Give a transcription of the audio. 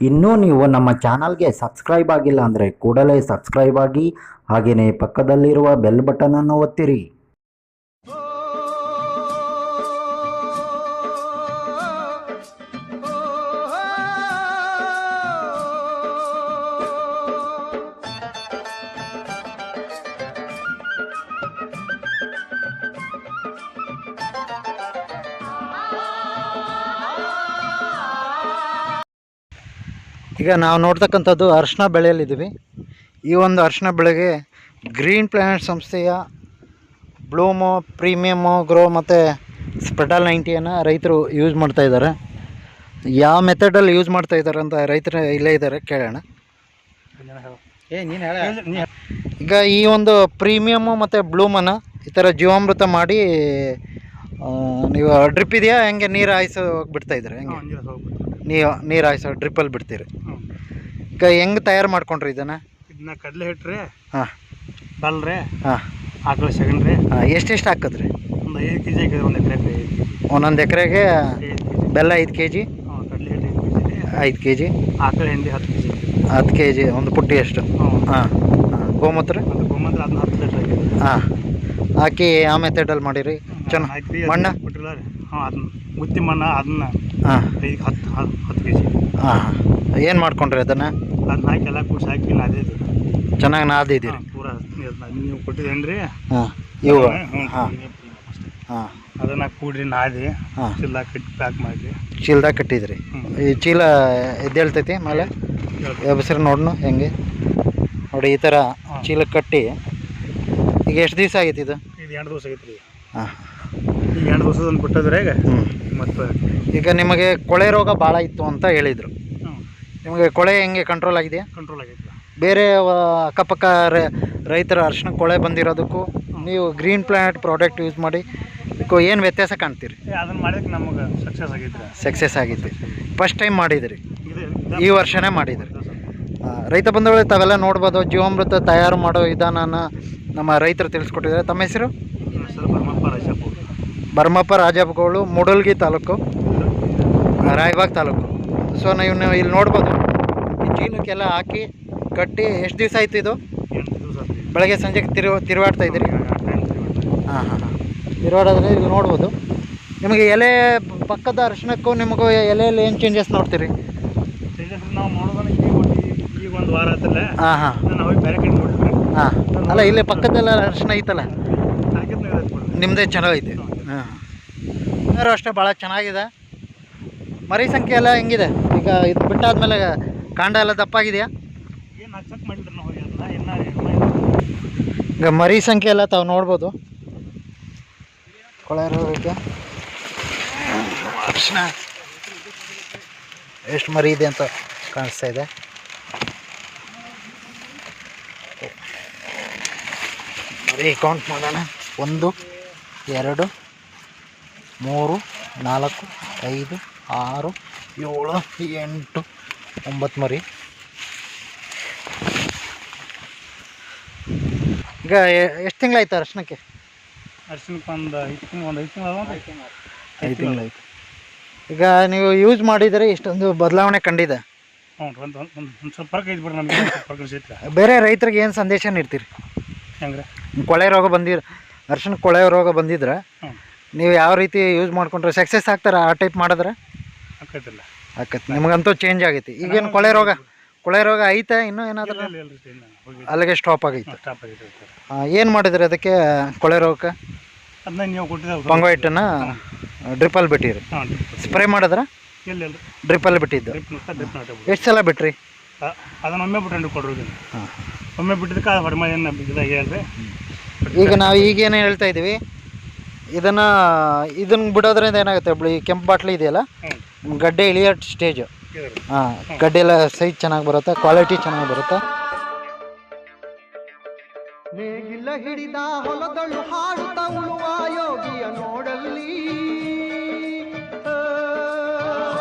ಇನ್ನೂ ನೀವು ನಮ್ಮ ಚಾನಲ್ಗೆ ಸಬ್ಸ್ಕ್ರೈಬ್ ಆಗಿಲ್ಲ ಅಂದರೆ ಕೂಡಲೇ ಸಬ್ಸ್ಕ್ರೈಬ್ ಆಗಿ ಹಾಗೆಯೇ ಪಕ್ಕದಲ್ಲಿರುವ ಬೆಲ್ ಬಟನನ್ನು ಒತ್ತಿರಿ. ಈಗ ನಾವು ನೋಡ್ತಕ್ಕಂಥದ್ದು ಅರಿಶಿನ ಬೆಳೆಯಲ್ಲಿದ್ದೀವಿ. ಈ ಒಂದು ಅರಿಶಿನ ಬೆಳೆಗೆ ಗ್ರೀನ್ ಪ್ಲಾನೆಟ್ ಸಂಸ್ಥೆಯ ಬ್ಲೂಮು ಪ್ರೀಮಿಯಮ್ಮು ಗ್ರೋ ಮತ್ತು ಸ್ಪೆಡಲ್ ನೈಂಟಿಯನ್ನು ರೈತರು ಯೂಸ್ ಮಾಡ್ತಾ ಇದ್ದಾರೆ. ಯಾವ ಮೆಥಡಲ್ಲಿ ಯೂಸ್ ಮಾಡ್ತಾ ಇದ್ದಾರೆ ಅಂತ ರೈತರು ಇಲ್ಲೇ ಇದ್ದಾರೆ ಕೇಳೋಣ. ಏ ನೀನು ಹೇಳ. ಈಗ ಈ ಒಂದು ಪ್ರೀಮಿಯಮ್ಮು ಮತ್ತು ಬ್ಲೂಮನ್ನು ಈ ಥರ ಜೀವಾಮೃತ ಮಾಡಿ ನೀವು ಡ್ರಿಪ್ ಇದೆಯಾ? ಹೆಂಗೆ ನೀರು ಹಾಯಿಸೋ ಬಿಡ್ತಾ ಇದ್ದಾರೆ ಹೆಂಗೆ? ನೀವು ನೀರು ಹಾಯ್ಸೋ ಡ್ರಿಪ್ಪಲ್ಲಿ ಬಿಡ್ತೀರಿ. ಈಗ ಹೆಂಗೆ ತಯಾರು ಮಾಡ್ಕೊಂಡ್ರಿ ಇದನ್ನು? ಇದನ್ನ ಕಡಲೆ ಹಿಟ್ರಿ ಹಾಂ. ಬಲ್ರಿ ಹಾಂ. ಆಕಳ ಸಗಣ್ರಿ. ಎಷ್ಟೆಷ್ಟು ಹಾಕಿದ್ರಿ? ಒಂದು ಐದು ಕೆ ಜಿ ಹಾಕಿದ್ರೆ ಒಂದು ಎಕರೆ ಐದು ಕೆ ಜಿ ಒಂದೊಂದು ಎಕರೆಗೆ ಬೆಲ್ಲ ಐದು ಕೆ ಜಿ ಹಾಂ ಕಡಲೆ ಹಿಟ್ಟು ಐದು ಕೆ ಜಿ ಐದು ಕೆ ಜಿ ಆಕಳ ಹಿಂಡಿ ಹತ್ತು ಕೆ ಜಿ ಹತ್ತು ಕೆ ಜಿ ಒಂದು ಪುಟ್ಟಿ ಎಷ್ಟು ಹ್ಞೂ ಹಾಂ. ಹಾಂ ಗೋಮೂತ್ರ? ಒಂದು ಗೋಮಂತ್ರ ಅದನ್ನ ಹತ್ತು ಲೀಟ್ರ್ ಹಾಕಿದ್ರಿ ಹಾಂ. ಹಾಕಿ ಆಮೇಲೆ ಮೆಥಡಲ್ಲಿ ಮಾಡಿರಿ. ಚೆನ್ನಾಗಿ ಮಣ್ಣ? ಕೊಟ್ಟಿಲ್ಲ ರೀ. ಹಾಂ ಅದನ್ನ ಗುತ್ತಿ ಮಣ್ಣ ಅದನ್ನ. ಹಾಂ. ಐದು ಹತ್ತು ಹತ್ತು ಹತ್ತು ಕೆ ಜಿ ಹಾಂ ಹಾಂ. ಏನು ಮಾಡ್ಕೊಂಡ್ರಿ ಅದನ್ನು? ಅದನ್ನ ಹಾಕಿ ಎಲ್ಲ ಕೂಡಿಸಿ ಹಾಕಿ ಅದೇ ಚೆನ್ನಾಗಿ ನಾದಿದ್ದೀರಿ. ಪೂರ ನೀವು ಕೊಟ್ಟಿದ್ದೇನ್ರಿ ಹಾಂ ಇವು. ಹಾಂ ಹಾಂ ಅದನ್ನ ಕೂಡ್ರಿ ನಾದಿ ಹಾಂ. ಚಿಲ್ಲ ಕಟ್ಟಿ ಪ್ಯಾಕ್ ಮಾಡಿ. ಚೀಲ್ದಾಗ ಕಟ್ಟಿದ್ರಿ. ಈ ಚೀಲ ಎದ್ದೇಳ್ತೈತಿ ಮೇಲೆ? ಎಬ್ಸ್ರಿ ನೋಡ್ನು ಹೆಂಗೆ? ನೋಡಿ ಈ ಥರ ಚೀಲ ಕಟ್ಟಿ. ಈಗ ಎಷ್ಟು ದಿವಸ ಆಗೈತಿ ಇದು? ಇದು ಎರಡು ದಿವಸ ಆಗೈತೆ ರೀ ಹಾಂ. ಈಗ ಎರಡು ದಿವಸದ ಬಿಟ್ಟಿದ್ರೆ ಈಗ ಮತ್ತೆ ಈಗ ನಿಮಗೆ ಕೊಳೆ ರೋಗ ಭಾಳ ಇತ್ತು ಅಂತ ಹೇಳಿದರು. ನಿಮಗೆ ಕೊಳೆ ಹೆಂಗೆ ಕಂಟ್ರೋಲ್ ಆಗಿದೆಯಾ? ಕಂಟ್ರೋಲ್ ಆಗಿದೆ ಬೇರೆ ಅಕ್ಕಪಕ್ಕ ರೈತರ ಅರ್ಶಿನ ಕೊಳೆ ಬಂದಿರೋದಕ್ಕೂ ನೀವು ಗ್ರೀನ್ ಪ್ಲಾನೆಟ್ ಪ್ರಾಡಕ್ಟ್ ಯೂಸ್ ಮಾಡಿ ಇದಕ್ಕೂ ಏನು ವ್ಯತ್ಯಾಸ ಕಾಣ್ತೀರಿ? ಅದನ್ನು ಮಾಡಿದಕ್ಕೆ ನಮಗೆ ಸಕ್ಸಸ್ ಆಗೈತೆ ರೀ ಸಕ್ಸಸ್ ಆಗಿತ್ತು. ಫಸ್ಟ್ ಟೈಮ್ ಮಾಡಿದಿರಿ. ಈ ವರ್ಷನೇ ಮಾಡಿದ್ರಿ. ರೈತ ಬಂಧುಗಳು ತಾವೆಲ್ಲ ನೋಡ್ಬೋದು ಜೀವಾಮೃತ ತಯಾರು ಮಾಡೋ ವಿಧಾನನ ನಮ್ಮ ರೈತರು ತಿಳಿಸ್ಕೊಟ್ಟಿದ್ದಾರೆ. ತಮ್ಮ ಹೆಸರು? ಪರಮಪ್ಪ ಹೆಸರು ಭರಮಪ್ಪ ರಾಜಪ್ಪಗೋಳು ಮೂಡಲ್ಗಿ ತಾಲೂಕು ರಾಯಬಾಗ್ ತಾಲೂಕು. ಸೊ ನೀವು ನೀವು ಇಲ್ಲಿ ನೋಡ್ಬೋದು. ಈ ಚೀಲಕ್ಕೆಲ್ಲ ಹಾಕಿ ಕಟ್ಟಿ ಎಷ್ಟು ದಿವಸ ಆಯ್ತು ಇದು? ಬೆಳಗ್ಗೆ ಸಂಜೆಗೆ ತಿರು ತಿರುಗಾಡ್ತಾ ಇದ್ದೀರಿ? ಹಾಂ ಹಾಂ ಹಾಂ. ತಿರುಗಾಡೋದ್ರೆ ಇಲ್ಲಿ ನೋಡ್ಬೋದು. ನಿಮಗೆ ಎಲೆ ಪಕ್ಕದ ಅರ್ಶಿನಕ್ಕೂ ನಿಮಗೂ ಎಲೆಯಲ್ಲಿ ಏನು ಚೇಂಜಸ್ ನೋಡ್ತೀರಿ? ಹಾಂ ಹಾಂ. ಹಾಂ. ಅಲ್ಲ ಇಲ್ಲೇ ಪಕ್ಕದಲ್ಲ ಅರ್ಶಿನ ಐತಲ್ಲ? ನಿಮ್ಮದೇ ಚೆನ್ನಾಗೈತೆ. ಯಾರು ಅಷ್ಟೇ ಭಾಳ ಚೆನ್ನಾಗಿದೆ. ಮರಿ ಸಂಖ್ಯೆ ಎಲ್ಲ ಹೆಂಗಿದೆ? ಈಗ ಇದು ಬಿಟ್ಟಾದ್ಮೇಲೆ ಕಾಂಡ ಎಲ್ಲ ದಪ್ಪಾಗಿದೆಯಾ? ಈಗ ಮರಿ ಸಂಖ್ಯೆ ಎಲ್ಲ ತಾವು ನೋಡ್ಬೋದು. ಕೊಳೆ ರೋಗಕ್ಕೆ ಅರಿಶಿನ. ಎಷ್ಟು ಮರಿ ಇದೆ ಅಂತ ಕಾಣಿಸ್ತಾ ಇದೆ. ಮರಿ ಕೌಂಟ್ ಮಾಡೋಣ. ಒಂದು ಎರಡು. ಮೂರು ನಾಲ್ಕು ಐದು ಆರು ಏಳು ಎಂಟು ಒಂಬತ್ತು ಮರಿ. ಈಗ ಎಷ್ಟು ತಿಂಗಳಾಯ್ತು ಅರ್ಶನಕ್ಕೆ? ಅರ್ಶನಕ್ಕೆ ಒಂದು ಐದು ತಿಂಗಳು ಒಂದು ಐದು ತಿಂಗಳು ಐದು ತಿಂಗಳಾಯ್ತು. ಈಗ ನೀವು ಯೂಸ್ ಮಾಡಿದರೆ ಇಷ್ಟೊಂದು ಬದಲಾವಣೆ ಕಂಡಿದೆ ಬೇರೆ ರೈತರಿಗೆ ಏನು ಸಂದೇಶ ನೀಡ್ತೀರಿ? ಹೆಂಗ್ರೆ? ಕೊಳೆ ರೋಗ ಬಂದಿರ ಅರ್ಶನ ಕೊಳೆ ರೋಗ ಬಂದಿದ್ರೆ ನೀವು ಯಾವ ರೀತಿ ಯೂಸ್ ಮಾಡ್ಕೊಂಡ್ರೆ ಸಕ್ಸಸ್ ಆಗ್ತಾರೆ ಆ ಟೈಪ್ ಮಾಡಿದ್ರೆ? ಆಕೈತಿಲ್ಲ. ಆಕೈತಿ. ನಿಮಗಂತೂ ಚೇಂಜ್ ಆಗೈತಿ. ಈಗೇನು ಕೊಳೆ ರೋಗ? ಕೊಳೆ ರೋಗ ಐತೆ ಇನ್ನೂ ಏನಾದರೂ? ಅಲ್ಲಿಗೆ ಸ್ಟಾಪ್ ಆಗೈತೆ. ಸ್ಟಾಪ್ ಆಗೈತೆ ಏನು ಮಾಡಿದ್ರಿ ಅದಕ್ಕೆ ಕೊಳೆ ರೋಗಕ್ಕೆ? ಅದನ್ನ ನೀವು ಕೊಟ್ಟಿದ್ದೆ ಪಂಗೋಯಿಟನ್ನು ಡ್ರಿಪ್ಪಲ್ಲಿ ಬಿಟ್ಟಿರಿ. ಸ್ಪ್ರೇ ಮಾಡಿದ್ರೆ? ಡ್ರಿಪ್ಪಲ್ಲಿ ಬಿಟ್ಟಿದ್ದು. ಎಷ್ಟು ಸಲ ಬಿಟ್ರಿ? ಅದನ್ನ ಒಮ್ಮೆ ಬಿಟ್ಟು ಕೊಡ್ರಿ ಒಮ್ಮೆ ಬಿಟ್ಟಿದ್ದಕ್ಕೆ ಅದು ಹೊರಮ ಏನು ಇದಾಗ ಹೇಳ್ರಿ ಈಗ ನಾವು ಈಗೇನು ಹೇಳ್ತಾ ಇದ್ದೀವಿ ಇದನ್ನು ಇದನ್ನು ಬಿಡೋದ್ರಿಂದ ಏನಾಗುತ್ತೆ ಒಬ್ಳು ಈ ಕೆಂಪು ಬಾಟ್ಲಿ ಇದೆಯಲ್ಲ ಗಡ್ಡೆ ಇಳಿಯೋ ಸ್ಟೇಜು ಹಾಂ ಗಡ್ಡೆ ಎಲ್ಲ ಸೈಜ್ ಚೆನ್ನಾಗಿ ಬರುತ್ತೆ ಕ್ವಾಲಿಟಿ ಚೆನ್ನಾಗಿ ಬರುತ್ತೆ? ನೇಗಿಲ ಹಿಡಿದ ಹೊಲದಳು ಹಾಡುತ್ತ ಉಳುವ ಯೋಗಿಯ ನೋಡಲ್ಲಿ.